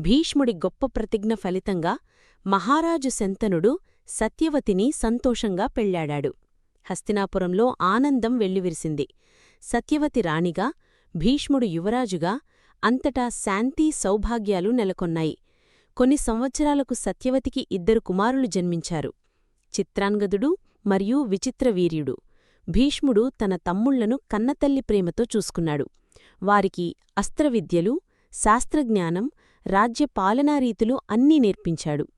భీష్ముడి గొప్ప ప్రతిజ్ఞ ఫలితంగా మహారాజు శంతనుడు సత్యవతిని సంతోషంగా పెళ్ళాడాడు. హస్తినాపురంలో ఆనందం వెల్లివిరిసింది. సత్యవతి రాణిగా భీష్ముడు యువరాజుగా అంతటా శాంతి సౌభాగ్యాలు నెలకొన్నాయి. కొన్ని సంవత్సరాలకు సత్యవతికి ఇద్దరు కుమారులు జన్మించారు. చిత్రాంగదుడు మరియు విచిత్రవీర్యుడు భీష్ముడు తన తమ్ముళ్ళను కన్నతల్లి ప్రేమతో చూసుకున్నాడు. వారికి అస్త్రవిద్యలు శాస్త్రజ్ఞానం రాజ్య పాలనారీతులు అన్నీ నేర్పించాడు.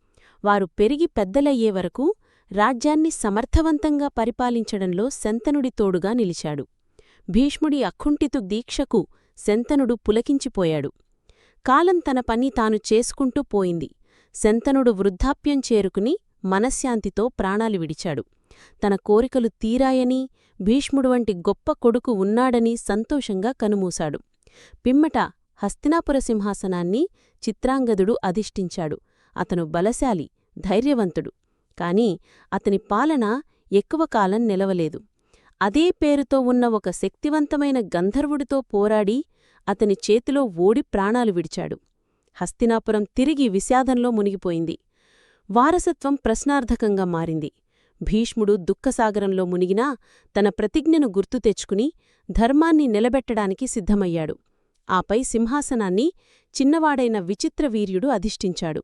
వారు పెరిగి పెద్దలయ్యే వరకు రాజ్యాన్ని సమర్థవంతంగా పరిపాలించడంలో శంతనుడి తోడుగా నిలిచాడు. భీష్ముడి అఖుంటితు దీక్షకు శంతనుడు పులకించిపోయాడు. కాలం తన పని తాను చేసుకుంటూ పోయింది. శంతనుడు వృద్ధాప్యం చేరుకుని మనశ్శాంతితో ప్రాణాలు విడిచాడు. తన కోరికలు తీరాయని భీష్ముడు వంటి గొప్ప కొడుకు ఉన్నాడని సంతోషంగా కనుమూశాడు. పిమ్మట హస్తినాపుర సింహాసనాన్ని చిత్రాంగదుడు అధిష్ఠించాడు. అతను బలశాలి ధైర్యవంతుడు. కాని అతని పాలన ఎక్కువ కాలం నిలవలేదు. అదే పేరుతో ఉన్న ఒక శక్తివంతమైన గంధర్వుడితో పోరాడి అతని చేతిలో ఓడి ప్రాణాలు విడిచాడు. హస్తినాపురం తిరిగి విషాదంలో మునిగిపోయింది. వారసత్వం ప్రశ్నార్థకంగా మారింది. భీష్ముడు దుఃఖసాగరంలో మునిగినా తన ప్రతిజ్ఞను గుర్తు తెచ్చుకుని ధర్మాన్ని నిలబెట్టడానికి సిద్ధమయ్యాడు. ఆపై సింహాసనాన్ని చిన్నవాడైన విచిత్రవీర్యుడు అధిష్ఠించాడు.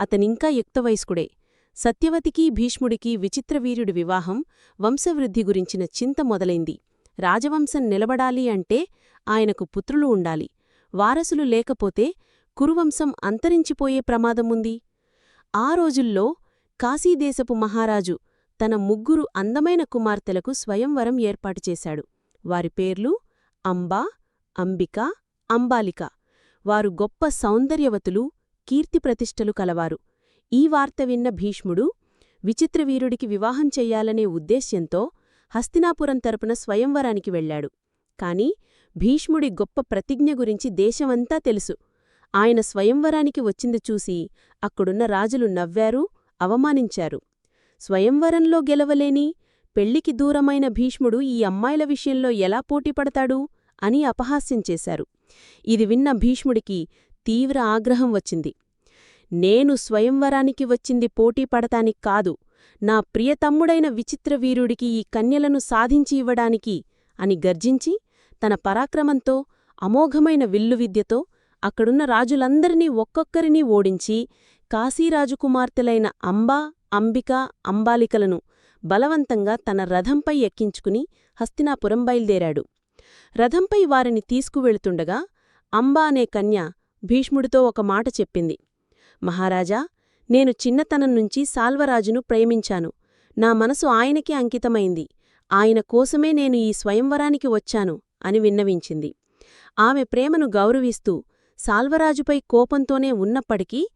అతనింకా యుక్తవయస్కుడే. సత్యవతికీ భీష్ముడికీ విచిత్రవీర్యుడి వివాహం వంశవృద్ధి గురించిన చింత మొదలైంది. రాజవంశం నిలబడాలి అంటే ఆయనకు పుత్రులు ఉండాలి. వారసులు లేకపోతే కురువంశం అంతరించిపోయే ప్రమాదముంది? ఆ రోజుల్లో కాశీదేశపు మహారాజు తన ముగ్గురు అందమైన కుమార్తెలకు స్వయంవరం ఏర్పాటు చేశాడు. వారి పేర్లు అంబా అంబిక అంబాలిక. వారు గొప్ప సౌందర్యవతులు కీర్తిప్రతిష్టలు కలవారు. ఈ వార్త విన్న భీష్ముడు విచిత్రవీరుడికి వివాహం చెయ్యాలనే ఉద్దేశ్యంతో హస్తినాపురం తరపున స్వయంవరానికి వెళ్ళాడు కాని భీష్ముడి గొప్ప ప్రతిజ్ఞ గురించి దేశమంతా తెలుసు. ఆయన స్వయంవరానికి వచ్చింది చూసి అక్కడున్న రాజులు నవ్వారు అవమానించారు. స్వయంవరంలో గెలవలేని పెళ్ళికి దూరమైన భీష్ముడు ఈ అమ్మాయిల విషయంలో ఎలా పోటీపడతాడు అని అపహాస్యం చేశారు. ఇది విన్న భీష్ముడికి తీవ్ర ఆగ్రహం వచ్చింది. నేను స్వయంవరానికి వచ్చింది పోటీపడతానికి కాదు నా ప్రియతమ్ముడైన విచిత్రవీరుడికి ఈ కన్యలను సాధించి ఇవ్వడానికి అని గర్జించి తన పరాక్రమంతో అమోఘమైన విల్లు విద్యతో అక్కడున్న రాజులందరినీ ఒక్కొక్కరినీ ఓడించి కాశీరాజుకుమార్తెలైన అంబా అంబిక అంబాలికలను బలవంతంగా తన రథంపై ఎక్కించుకుని హస్తినాపురం బయల్దేరాడు. రథంపై వారిని తీసుకువెళుతుండగా అంబా అనే కన్య భీష్ముడితో ఒక మాట చెప్పింది. మహారాజా నేను చిన్నతనం నుంచి సాల్వరాజును ప్రేమించాను. నా మనసు ఆయనకే అంకితమైంది. ఆయన కోసమే నేను ఈ స్వయంవరానికి వచ్చాను అని విన్నవించింది. ఆమె ప్రేమను గౌరవిస్తూ సాల్వరాజుపై కోపంతోనే ఉన్నప్పటికీ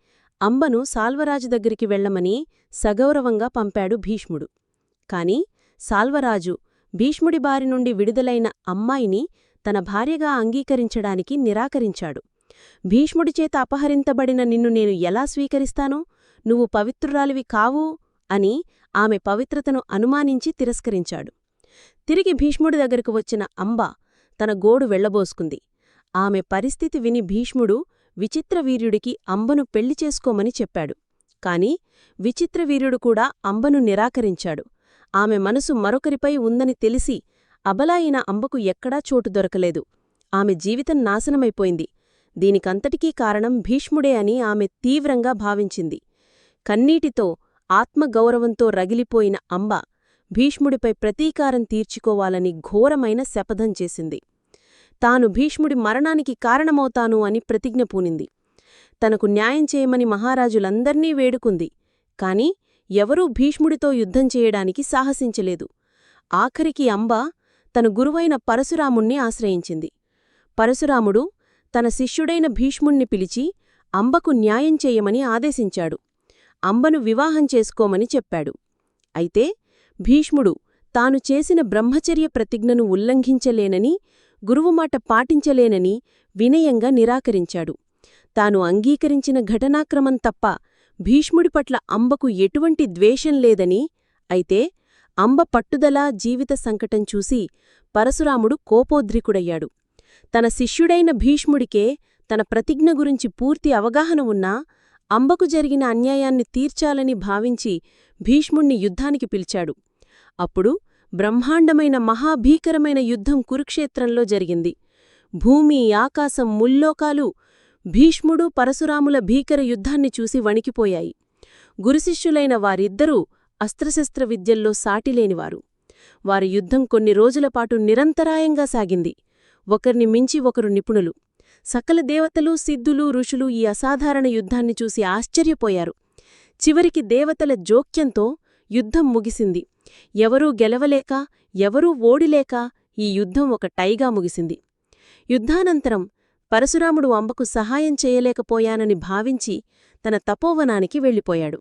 అంబను సాల్వరాజు దగ్గరికి వెళ్ళమని సగౌరవంగా పంపాడు భీష్ముడు. కాని సాల్వరాజు భీష్ముడి బారి నుండి విడుదలైన అమ్మాయిని తన భార్యగా అంగీకరించడానికి నిరాకరించాడు. భీష్ముడిచేత అపహరింతబడిన నిన్ను నేను ఎలా స్వీకరిస్తాను? నువ్వు పవిత్రురాలివి కావు అని ఆమె పవిత్రతను అనుమానించి తిరస్కరించాడు. తిరిగి భీష్ముడి దగ్గరకు వచ్చిన అంబ తన గోడు వెళ్ళబోసుకుంది ఆమె పరిస్థితి విని భీష్ముడు విచిత్రవీర్యుడికి అంబను పెళ్ళి చేసుకోమని చెప్పాడు. కాని విచిత్రవీర్యుడు కూడా అంబను నిరాకరించాడు. ఆమె మనసు మరొకరిపై ఉందని తెలిసి అబలాయిన అంబకు ఎక్కడా చోటు దొరకలేదు. ఆమె జీవితం నాశనమైపోయింది. దీనికంతటికీ కారణం భీష్ముడే అని ఆమె తీవ్రంగా భావించింది. కన్నీటితో ఆత్మగౌరవంతో రగిలిపోయిన అంబ భీష్ముడిపై ప్రతీకారం తీర్చుకోవాలని ఘోరమైన శపథం చేసింది. తాను భీష్ముడి మరణానికి కారణమవుతాను అని ప్రతిజ్ఞ పూనింది. తనకు న్యాయం చేయమని మహారాజులందర్నీ వేడుకుంది. కాని ఎవరూ భీష్ముడితో యుద్ధం చేయడానికి సాహసించలేదు. ఆఖరికి అంబ తన గురువైన పరశురాముణ్ణి ఆశ్రయించింది. పరశురాముడు తన శిష్యుడైన భీష్ముణ్ణి పిలిచి అంబకు న్యాయం చేయమని ఆదేశించాడు. అంబను వివాహం చేసుకోమని చెప్పాడు. అయితే భీష్ముడు తాను చేసిన బ్రహ్మచర్య ప్రతిజ్ఞను ఉల్లంఘించలేనని గురువుమాట పాటించలేనని వినయంగా నిరాకరించాడు. తాను అంగీకరించిన ఘటనాక్రమం తప్ప భీష్ముడి పట్ల అంబకు ఎటువంటి ద్వేషం లేదని అయితే అంబ పట్టుదల జీవిత సంకటం చూసి పరశురాముడు కోపోద్రికుడయ్యాడు. తన శిష్యుడైన భీష్ముడికే తన ప్రతిజ్ఞ గురించి పూర్తి అవగాహన ఉన్నా అంబకు జరిగిన అన్యాయాన్ని తీర్చాలని భావించి భీష్ముణ్ణి యుద్ధానికి పిలిచాడు. అప్పుడు బ్రహ్మాండమైన మహాభీకరమైన యుద్ధం కురుక్షేత్రంలో జరిగింది. భూమి ఆకాశం ముల్లోకాలు భీష్ముడు పరశురాముల భీకర యుద్ధాన్ని చూసి వణికిపోయాయి. గురుశిష్యులైన వారిద్దరూ అస్త్రశస్త్ర విద్యల్లో సాటిలేనివారు. వారి యుద్ధం కొన్ని రోజులపాటు నిరంతరాయంగా సాగింది. ఒకరిని మించి ఒకరు నిపుణులు. సకల దేవతలు సిద్ధులు ఋషులు ఈ అసాధారణ యుద్ధాన్ని చూసి ఆశ్చర్యపోయారు. చివరికి దేవతల జోక్యంతో యుద్ధం ముగిసింది. ఎవరూ గెలవలేక ఎవరూ ఓడిలేక ఈ యుద్ధం ఒక టైగా ముగిసింది. యుద్ధానంతరం పరశురాముడు అంబకు సహాయం చేయలేకపోయానని భావించి తన తపోవనానికి వెళ్ళిపోయాడు.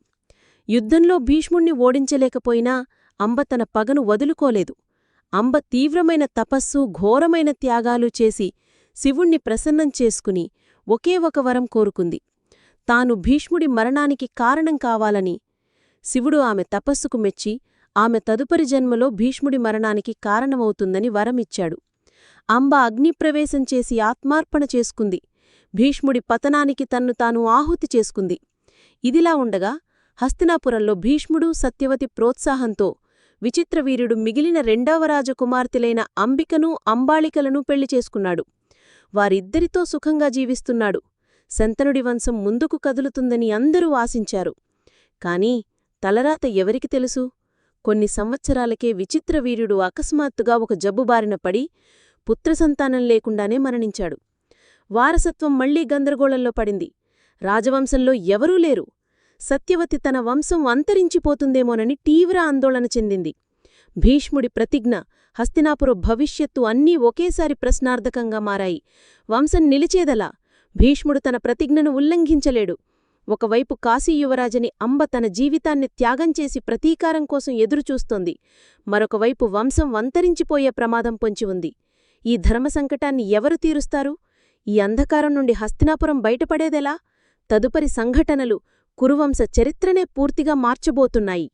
యుద్ధంలో భీష్ముణ్ణి ఓడించలేకపోయినా అంబ తన పగను వదులుకోలేదు. అంబ తీవ్రమైన తపస్సు ఘోరమైన త్యాగాలు చేసి శివుణ్ణి ప్రసన్నం చేసుకుని ఒకే ఒక వరం కోరుకుంది. తాను భీష్ముడి మరణానికి కారణం కావాలని. శివుడు ఆమె తపస్సుకు మెచ్చి ఆమె తదుపరి జన్మలో భీష్ముడి మరణానికి కారణమవుతుందని వరమిచ్చాడు. అంబ అగ్నిప్రవేశం చేసి ఆత్మార్పణ చేసుకుంది. భీష్ముడి పతనానికి తన్ను తాను ఆహుతి చేసుకుంది. ఇదిలా ఉండగా హస్తినాపురంలో భీష్ముడు సత్యవతి ప్రోత్సాహంతో విచిత్రవీరుడు మిగిలిన రెండవ రాజకుమార్తెలైన అంబికను అంబాళికలను పెళ్ళి చేసుకున్నాడు. వారిద్దరితో సుఖంగా జీవిస్తున్నాడు. శంతనుడి వంశం ముందుకు కదులుతుందని అందరూ ఆశించారు. కాని తలరాత ఎవరికి తెలుసు? కొన్ని సంవత్సరాలకే విచిత్రవీరుడు అకస్మాత్తుగా ఒక జబ్బుబారిన పడి పుత్రసంతానం లేకుండానే మరణించాడు. వారసత్వం మళ్ళీ గందరగోళంలో పడింది. రాజవంశంలో ఎవరూ లేరు. సత్యవతి తన వంశం అంతరించిపోతుందేమోనని తీవ్ర ఆందోళన చెందింది. భీష్ముడి ప్రతిజ్ఞ హస్తినాపుర భవిష్యత్తు అన్నీ ఒకేసారి ప్రశ్నార్థకంగా మారాయి. వంశం నిలిచేదలా భీష్ముడు తన ప్రతిజ్ఞను ఉల్లంఘించలేడు. ఒకవైపు కాశీయువరాజని అంబ తన జీవితాన్ని త్యాగం చేసి ప్రతీకారం కోసం ఎదురుచూస్తోంది. మరొకవైపు వంశం వంతరించిపోయే ప్రమాదం పొంచి ఉంది. ఈ ధర్మసంకటాన్ని ఎవరు తీరుస్తారు? ఈ అంధకారం నుండి హస్తినాపురం బయటపడేదెలా? తదుపరి సంఘటనలు కురువంశ చరిత్రనే పూర్తిగా మార్చబోతున్నాయి.